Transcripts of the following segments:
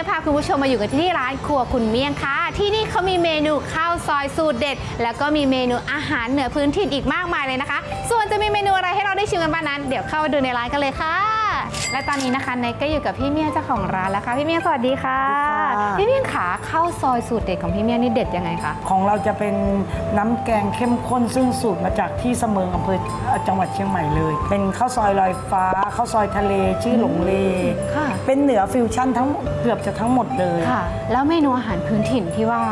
ยพาคุณผู้ชมมาอยู่กันที่ร้านครัวคุณเมี่ยงค่ะ ที่นี่เขามีเมนูข้าวซอยสูตรเด็ด แล้วก็มีเมนูอาหารเหนือพื้นถิ่นอีกมากมายเลยนะคะ ส่วนจะมีเมนูอะไรให้เราได้ชิมกันบ้างนั้น เดี๋ยวเข้าไปดูในร้านกันเลยค่ะ และตอนนี้นะคะเนยก็อยู่กับพี่เมี่ยงเจ้าของร้านแล้วค่ะพี่เมี่ยงสวัสดีค่ะ สวัสดีค่ะ พี่เมี่ยงขาข้าวซอยสูตรเด็ดของพี่เมี่ยงนี่เด็ดยังไงคะ ของเราจะเป็นน้ำแกงเข้มข้นซึ่งสูตรมาจากที่เสมิงอำเภอจังหวัดเชียงใหม่เลย เป็นข้าวซอยลอยฟ้าข้าวซอยทะเลชื่อหลงเลค่ะ เป็นเหนือฟิวชั่นทั้งหมดเกือบจะทั้งหมดเลยค่ะ แล้วเมนูอาหารพื้นถิ่นที่ว่า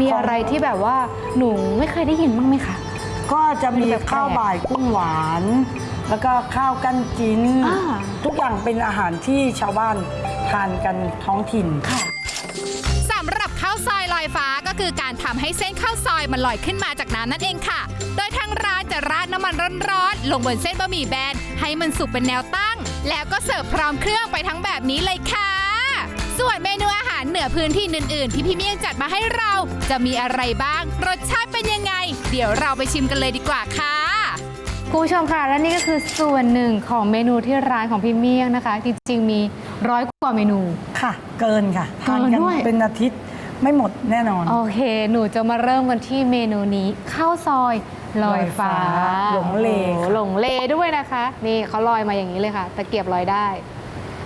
มีอะไรที่แบบว่าหนูไม่เคยได้ยินบ้างไหมคะ ก็จะมีแบบแปลกข้าวบ่ายกุ้งหวาน แล้วก็ข้าวกั้นจิ้นอ่า ทุกอย่างเป็นอาหารที่ชาวบ้านทานกันท้องถิ่นค่ะสำหรับข้าวซอยลอยฟ้าก็คือการทำให้เส้นข้าวซอยมันลอยขึ้นมาจากน้ำนั่นเองค่ะ โดยทางร้านจะราดน้ำมันร้อนๆลงบนเส้นบะหมี่แบนให้มันสุกเป็นแนวตั้ง แล้วก็เสิร์ฟพร้อมเครื่องไปทั้งแบบนี้เลยค่ะ ส่วนเมนูอาหารเหนือพื้นที่อื่นๆ ที่พี่เมี่ยงจัดมาให้เราจะมีอะไรบ้าง รสชาติเป็นยังไง เดี๋ยวเราไปชิมกันเลยดีกว่าค่ะ คุณผู้ชมค่ะ และนี่ก็คือส่วนหนึ่งของเมนูที่ร้านของพี่เมี่ยงนะคะ จริงๆมีร้อยกว่าเมนู ค่ะ เกินค่ะทานเกินกันด้วย เป็นอาทิตย์ไม่หมดแน่นอน โอเค หนูจะมาเริ่มกันที่เมนูนี้ข้าวซอยลอยฟ้าลอยฟ้าหลงเลโอ้โหค่ะหลงเลด้วยนะคะ นี่เขาลอยมาอย่างนี้เลยค่ะตะเกียบลอยได้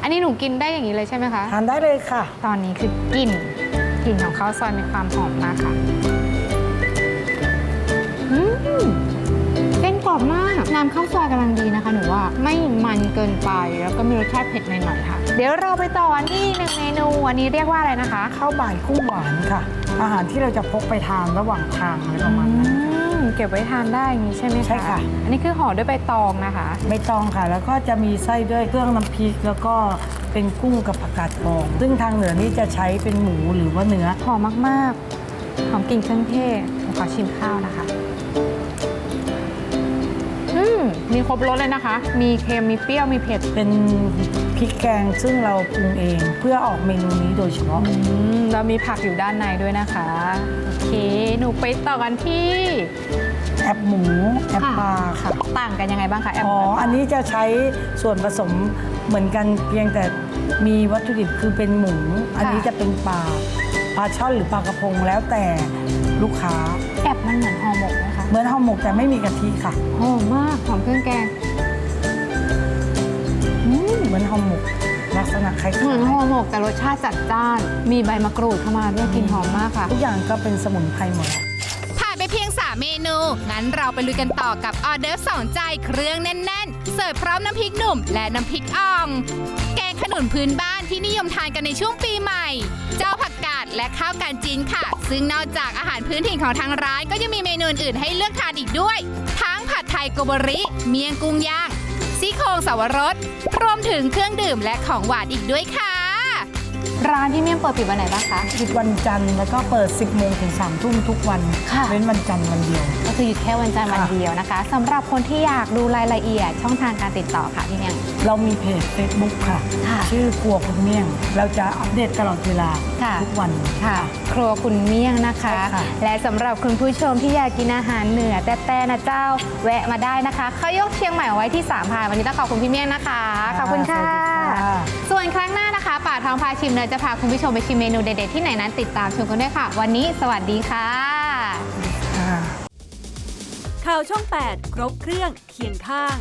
อันนี้หนูกินได้อย่างนี้เลยใช่ไหมคะ ทานได้เลยค่ะ ตอนนี้คือกลิ่นกลิ่นของข้าวซอยมีความหอมมากค่ะอืม น้ำข้าวซอยกำลังดีนะคะหนูว่าไม่มันเกินไปแล้วก็มีรสชาติเผ็ดหน่อยๆค่ะ เดี๋ยวเราไปต่อกันที่หนึ่งเมนูอันนี้เรียกว่าอะไรนะคะข้าวบ่ายกุ้งหวานค่ะ อาหารที่เราจะพกไปทานระหว่างทางอะไรประมาณนั้นอืมเก็บไว้ทานได้อย่างนี้ใช่ไหมคะใช่ค่ะ อันนี้คือห่อด้วยใบตองนะคะไม่ต้องค่ะ แล้วก็จะมีไส้ด้วยเครื่องน้ำพริกแล้วก็เป็นกุ้งกับผักกาดทอง ซึ่งทางเหนือนี่จะใช้เป็นหมูหรือว่าเนื้อหอมมากๆหอมกลิ่นเครื่องเทศผมขอชิมข้าวนะคะอื มมีครบรสเลยนะคะ มีเค็ม มีเปรี้ยว มีเผ็ด เป็นพริกแกงซึ่งเราปรุงเองเพื่อออกเมนูนี้โดยเฉพาะ อืมแล้วมีผักอยู่ด้านในด้วยนะคะ โอเค หนูไปต่อกันที่ แอบหมู แอบปลาค่ะ ต่างกันยังไงบ้างคะแอปอ๋อ อันนี้จะใช้ส่วนผสมเหมือนกันเพียงแต่มีวัตถุดิบคือเป็นหมู อันนี้จะเป็นปลา ปลาช่อนหรือปลากระพงแล้วแต่ลูกค้า แอบมันเหมือนห่อหมกนะคะ เหมือนห่อหมกแต่ไม่มีกะทิค่ะ หอมมากหอมเครื่องแกงอืมเหมือนห่อหมกลักษณะคล้ายเหมือนห่อหมกแต่รสชาติจัดจ้าน มีใบมะกรูดเข้ามาด้วยกลิ่นหอมมากค่ะๆทุกอย่างก็เป็นสมุนไพรหมด ผ่านไปเพียง 3 เมนู งั้นเราไปลุยกันต่อกับออเดอร์ฟสองใจเครื่องแน่น ๆ เสิร์ฟพร้อมน้ำพริกหนุ่ม และน้ำพริกอ่อง แกงขนุนพื้นบ้านที่นิยมทานกันในช่วงปีใหม่ เจ้าผักกาดและข้าวการจีนค่ะ ซึ่งนอกจากอาหารพื้นถิ่นของทางร้านก็ยังมีเมนูอื่นให้เลือกทานอีกด้วย ทั้งผัดไทยโกบริ เมียงกุ้งย่างซี่โครงสาวรสรวมถึงเครื่องดื่มและของหวานอีกด้วยค่ะ ร้านที่เมี่ยงเปิดปิดวันไหนบ้างคะหยุดวันจันทร์แล้วก็เปิด 10โมงถึง3ทุ่มทุกวันค่ะ เว้นวันจันทร์วันเดียว ก็คือหยุดแค่วันจันทร์ค่ะวันเดียวนะคะสำหรับคนที่อยากดูรายละเอียดช่องทางการติดต่อค่ะพี่เมี่ยง เรามีเพจ Facebook ค่ะ ค่ะ ชื่อครัวคุณเมี่ยง เราจะอัปเดตตลอดเวลาค่ะ ทุกวัน ค่ะ ครัวคุณเมี่ยงนะคะใช่ค่ะ และสำหรับคุณผู้ชมที่อยากกินอาหารเหนือแต่แต่นะเจ้าแวะมาได้นะคะเขายกเชียงใหม่ไว้ที่สามพรานวันนี้ต้องขอบคุณพี่เมี่ยงนะคะ ขอบคุณค่ะ สวัสดีค่ะ ส่วนครั้งหน้านะคะ ป่าทองพาชิมเนยจะพาคุณผู้ชมไปชิมเมนูเด็ดๆที่ไหนนั้นติดตามชมกันด้วยค่ะ วันนี้สวัสดีค่ะข่าวช่อง 8 ครบเครื่องเคียงข้าง